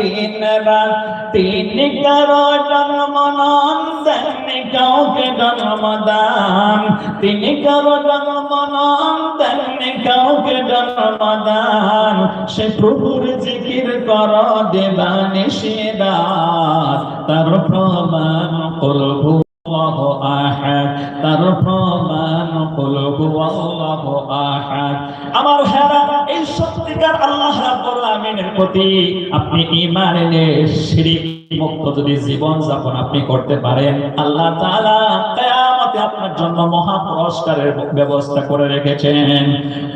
তিন রাত তিনি কারও জন্ম কাউকে জন্মদান। তিনি কারও জন্ম নন দেননি কাউকে জন্মদান। সে প্রভুর জিকির কর দেবানি শিরাত তার প্রমাণ করব প্রতি আপনি ইমানে এনে শিরক মুক্ত যদি জীবন যাপন আপনি করতে পারেন আল্লাহ তাআলা আপনার জন্য মহা পুরস্কারের ব্যবস্থা করে রেখেছেন।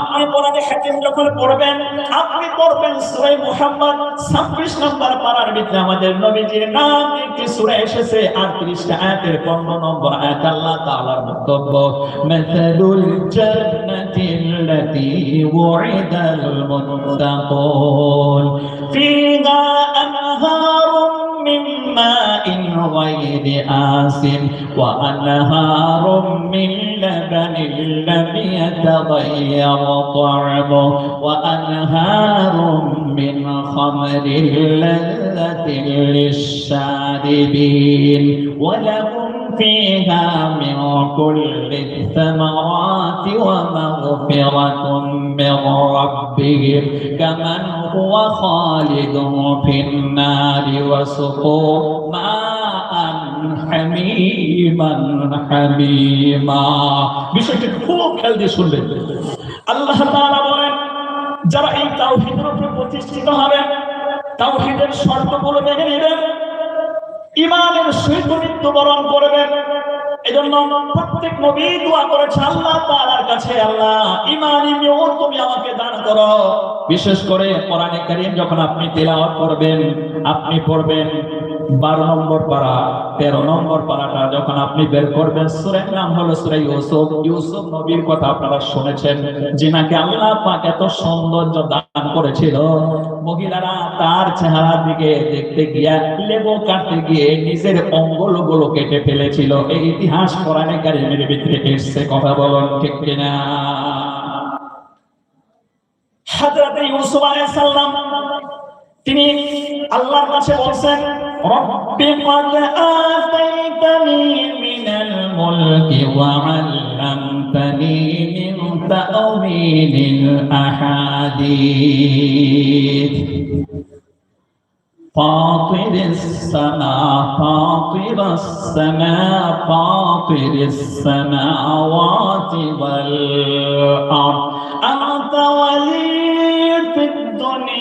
আপনি কোরআনে হাকিম যখন পড়বেন, আপনি পড়বেন সুরাই মুহাম্মদ 26 নম্বর পারার ভিতরে আমাদের নবীজির নাম একটি সূরা এসেছে 38 আয়াতের 15 নম্বর আয়াত আল্লাহ তাআলার বক্তব্য। মাসালুল জান্নাতিল লাতী উইদাল মুত্তাকুন ফিহা ماء غير آس وأنهار من لبن لم يتغير طعمه وأنهار من خمر لذة للشاربين ولهم فيها من كل الثمرات ومغفرة من ربهم كمن هو خالد في النار وسقوا ماء حميما حميما বিষয়টি খুব খেয়াল দিয়ে শুনবেন আল্লাহ তাআলা বলেন যারা এই তাওহীদের উপরে প্রতিষ্ঠিত হবে তাওহীদের শর্তগুলো মেনে নেবেন ইমানের সহিত মৃত্যুবরণ করবেন এই এজন্য প্রত্যেক নবী দোয়া করেছে, আল্লাহ তাআলার কাছে, আল্লাহ ইমানি তুমি আমাকে দান করো। বিশেষ করে কারীম যখন আপনি তেলাওয়াত করবেন, আপনি পড়বেন বারো নম্বর পারা তেরো নম্বর পারাটা যখন আপনি বের করবেন, সুরের নাম হলো সুরে ইউসুফ। ইউসুফ নবীর কথা আপনারা শুনেছেন, যিনাকে আল্লাহ পাক এত সৌন্দর্য দান করেছিল। মহিলারা তার চেহারার দিকে দেখতে গিয়া লেবু কাটতে গিয়ে নিজের অঙ্গলগুলো কেটে ফেলেছিল। এই ইতিহাস কোরআনে কারিমের ভিতরে এসছে, কথা বলুন ঠিক কিনা? হযরত ইউসুফ আলাইহিস সালাম, তিনি আল্লাহর কাছে বলছেন رب قد آتيتني من الملك وعلمتني من تأويل الأحاديث. فاطر السماء فاطر السماء فاطر السماوات والأرض. أنت ولي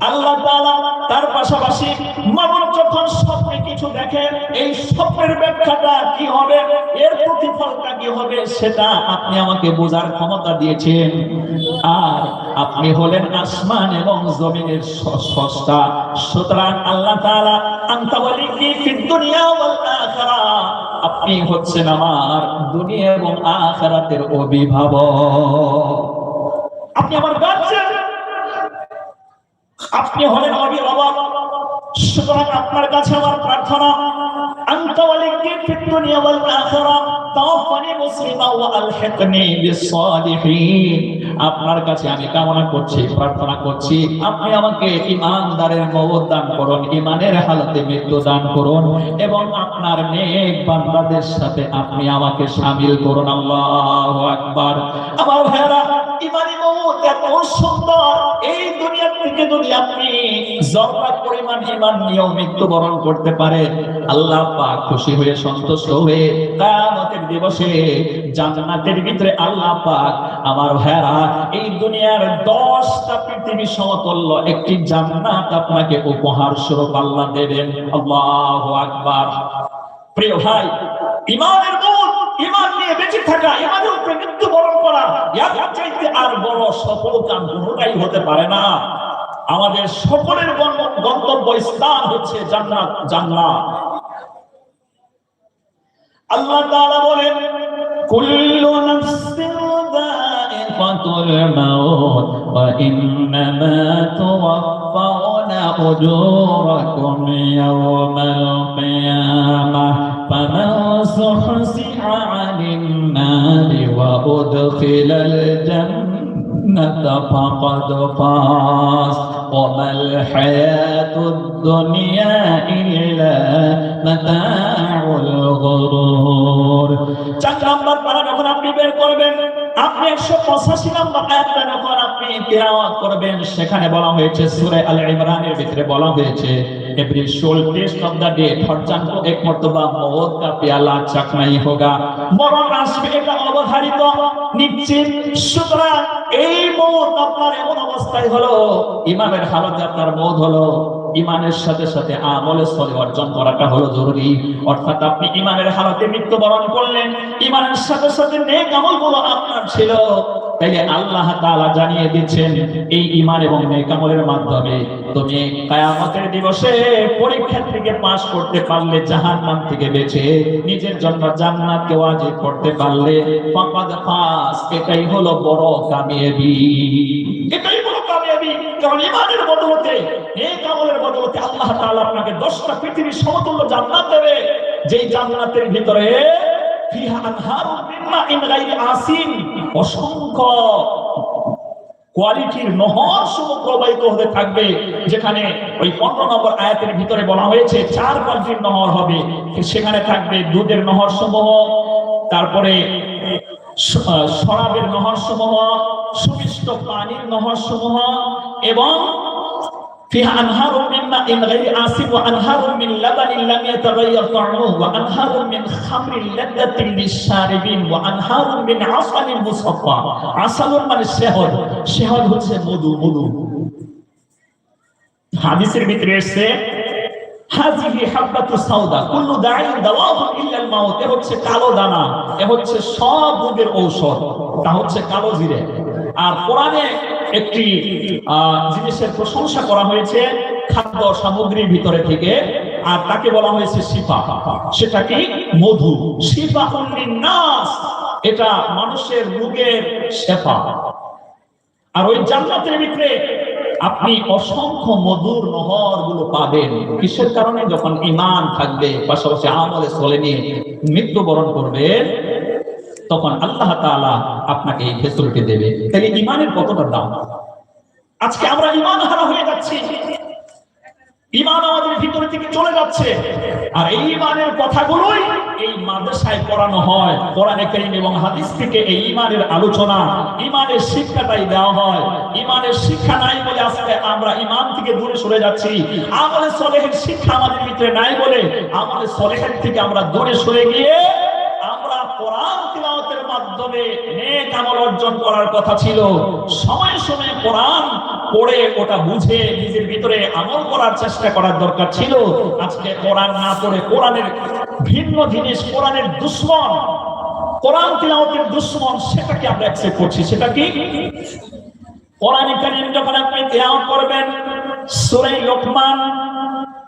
আল্লাহ তার পাশাপাশি মানুষ যখন স্বপ্নে কিছু দেখে এই স্বপ্নের ব্যাখ্যাটা কি হবে? এর প্রতিফলটা কি হবে? সেটা আপনি আমাকে বোঝার ক্ষমতা দিয়েছেন। আর আপনি হলেন আসমান এবং জমিনের স- স্রষ্টা। সুতরাং আল্লাহ তাআলা আপনি হচ্ছেন আমার দুনিয়া এবং আখিরাতের অভিভাবক। আপনি আমার আপনি হলেন অভিভাবক সুতরাং আপনার কাছে আমার প্রার্থনা أنت ولي في الدنيا والآخرة توفني مسلما وألحقني بالصالحين আপনার কাছে আমি কামনা করছি প্রার্থনা করছি আপনি আমাকে ইমানদারের মওত দান করুন ইমানের হালতে মৃত্যু দান করুন এবং আপনার নেক বান্দাদের সাথে আপনি আমাকে শামিল করুন আল্লাহু আকবার আমার ভাইরা ইমানি মওত এত সুন্দর এই দুনিয়া থেকে যদি আপনি জররা পরিমাণ ইমান নিয়েও মৃত্যুবরণ করতে পারেন আল্লাহ পাক খুশি হয়ে সন্তুষ্ট হয়ে কিয়ামতের দিবসে জান্নাতের ভিতরে আল্লাহ পাক আমার ভাইরা এই দুনিয়ার 10টা পৃথিবী সমতুল্য একটি জান্নাত আপনাকে উপহার স্বরূপ আল্লাহ দেবেন। আল্লাহু আকবার। প্রিয় ভাই ইমানের মূল ইমান বেঁচে থাকা করা চাইতে আর বড় সফল কাম কোনোটাই হতে পারে না। আমাদের সকলের গন্তব্য স্থান হচ্ছে জান্নাত জান্নাত। আল্লাহ তাআলা বলেন, কুল্লু নাফসিন দাইকাতুল মাউত, ওয়া ইন্নামা أجوركم يوم القيامة. فمن زحزح عن النار وأدخل الجنة فقد فاز وما الحياة الدنيا إلا متاع الغرور চার নাম্বার পারা যখন আপনি বের করবেন আপনি একশো পঁচাশি নাম্বার আয়াতটা যখন আপনি তেলাওয়াত করবেন সেখানে বলা হয়েছে সূরা আল ইমরানের ভিতরে বলা হয়েছে মওত কা পিয়ালা চাকনাই হোগা। মরণ আসবে, এটা অবধারিত, নিশ্চিত। সুতরাং এই আপনার এমন অবস্থায় হলো, ইমামের হালতে আপনার হলো। ইমানের সাথে সাথে আমলে সলে অর্জন করাটা হলো জরুরি। অর্থাৎ আপনি ইমানের হালতে মৃত্যুবরণ করলেন, ইমানের সাথে সাথে নেক আপনার ছিল। তাইলে আল্লাহ তাআলা জানিয়ে দিচ্ছেন, এই এবং মাধ্যমে তুমি দিবসে পরীক্ষা থেকে করতে পারলে থেকে নিজের জন্য জান্নাতকে করতে পারলে এটাই হলো বড় কামিয়াবি। এটাই কামিয়াবি। কারণ বদলতে বদলতে আল্লাহ আপনাকে 10টা পৃথিবীর সমতুল্য জান্নাত দেবে। যেই জান্নাতের ভিতরে অসংখ্য কোয়ালিটির প্রবাহিত হতে থাকবে, যেখানে ওই পনেরো নম্বর আয়াতের ভিতরে বলা হয়েছে, চার কোয়ালিটির নহর হবে। সেখানে থাকবে দুধের নহর সমূহ, তারপরে শরাবের নহর সমূহ, সুমিষ্ট পানির নহর সমূহ, এবং فيها أنهار من ماء غير آسن وأنهار من لبن لم يتغير طعمه وأنهار من خمر لذة للشاربين وأنهار من عسل مصفى عسل من الشهد شهد হচ্ছে মধু মধু হাদিসের ভিতরে এসেছে হাজিহি হাব্বাতু সাউদা কুল্লু দাঈ দাওয়াহু ইল্লা আল মাউত এ হচ্ছে কালো দানা এ হচ্ছে সব রোগের ঔষধ তা হচ্ছে কালো জিরে আর কোরআনে একটি জিনিসের প্রশংসা করা হয়েছে খাদ্য সামগ্রীর ভিতরে থেকে, আর তাকে বলা হয়েছে শিফা। সেটা কি? মধু। শিফা নাস এটা মানুষের রোগের শেফা। আর ওই জান্নাতের ভিতরে আপনি অসংখ্য মধুর নহরগুলো পাবেন। কিসের কারণে? যখন ইমান থাকবে, পাশাপাশি আমলে চলে নিয়ে মৃত্যুবরণ করবে তখন আল্লাহ আপনাকে এই ফেসিলিটি দেবে। তাহলে ইমানের কতটা দাম? আজকে আমরা ইমান হারা হয়ে যাচ্ছি। ইমান আমাদের ভিতরে থেকে চলে যাচ্ছে। আর এই ইমানের কথাগুলোই এই মাদ্রাসায় পড়ানো হয়। কোরআনে কারীম এবং হাদিস থেকে এই ইমানের আলোচনা ইমানের শিক্ষাটাই দেওয়া হয়। ইমানের শিক্ষা নাই বলে আজকে আমরা ইমান থেকে দূরে সরে যাচ্ছি। আমলে সলেহের শিক্ষা আমাদের ভিতরে নাই বলে আমলে সলেহের থেকে আমরা দূরে সরে গিয়ে আমরা কোরআন তিলাওয়াতের মাধ্যমে আমল অর্জন করার কথা ছিল। সময়ে সময়ে কোরআন পড়ে ওটা বুঝে নিজের ভিতরে আমল করার চেষ্টা করার দরকার ছিল। আজকে কোরআন না পড়ে কোরআনের ভিন্ন জিনিস, কোরআনের দুশ্মন, কোরআন তিলাওয়াতের দুশ্মন, সেটাকে আমরা অ্যাকসেপ্ট করছি। সেটা কি? কোরআন কারীম যখন আপনি করবেন, সূরা লোকমান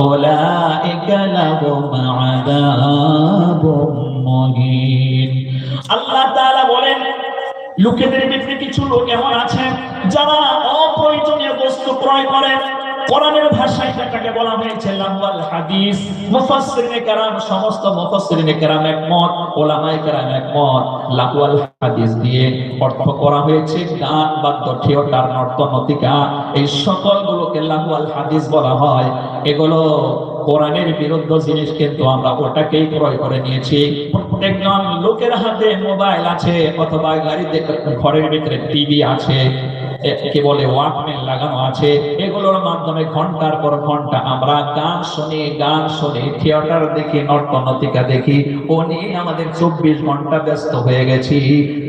أولئك لهم عذاب مهين আল্লাহ তাআলা বলেন লোকেদের ভিতরে কিছু লোক এমন আছে যারা অপ্রয়োজনীয় বস্তু ক্রয় করে কোরআনের ভাষায় যেটাকে বলা হয়েছে লাহওয়াল হাদিস। মুফাসসিরিনে কেরাম, সমস্ত মুফাসসিরিনে কেরাম একমত, ওলামায়ে কেরাম একমত। হাদিস দিয়ে অর্থ করা হয়েছে এই সকলগুলোকে লাহওয়াল হাদিস বলা হয়। এগুলো কোরআনের বিরুদ্ধ জিনিস, কিন্তু আমরা ওটাকেই ক্রয় করে নিয়েছি। প্রত্যেকজন লোকের হাতে মোবাইল আছে, অথবা গাড়িতে, ঘরের ভিতরে টিভি আছে। কি বলে ওয়াকম্যান লাগানো আছে। এগুলোর মাধ্যমে ঘণ্টার পর ঘণ্টা আমরা গান শুনি গান শুনি, থিয়েটার দেখি নর্তনতিকা দেখি। ও নিয়ে আমাদের চব্বিশ ঘণ্টা ব্যস্ত হয়ে গেছি।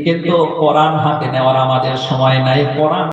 কিন্তু কোরআন হাতে নেওয়ার আমাদের সময় নাই। কোরআন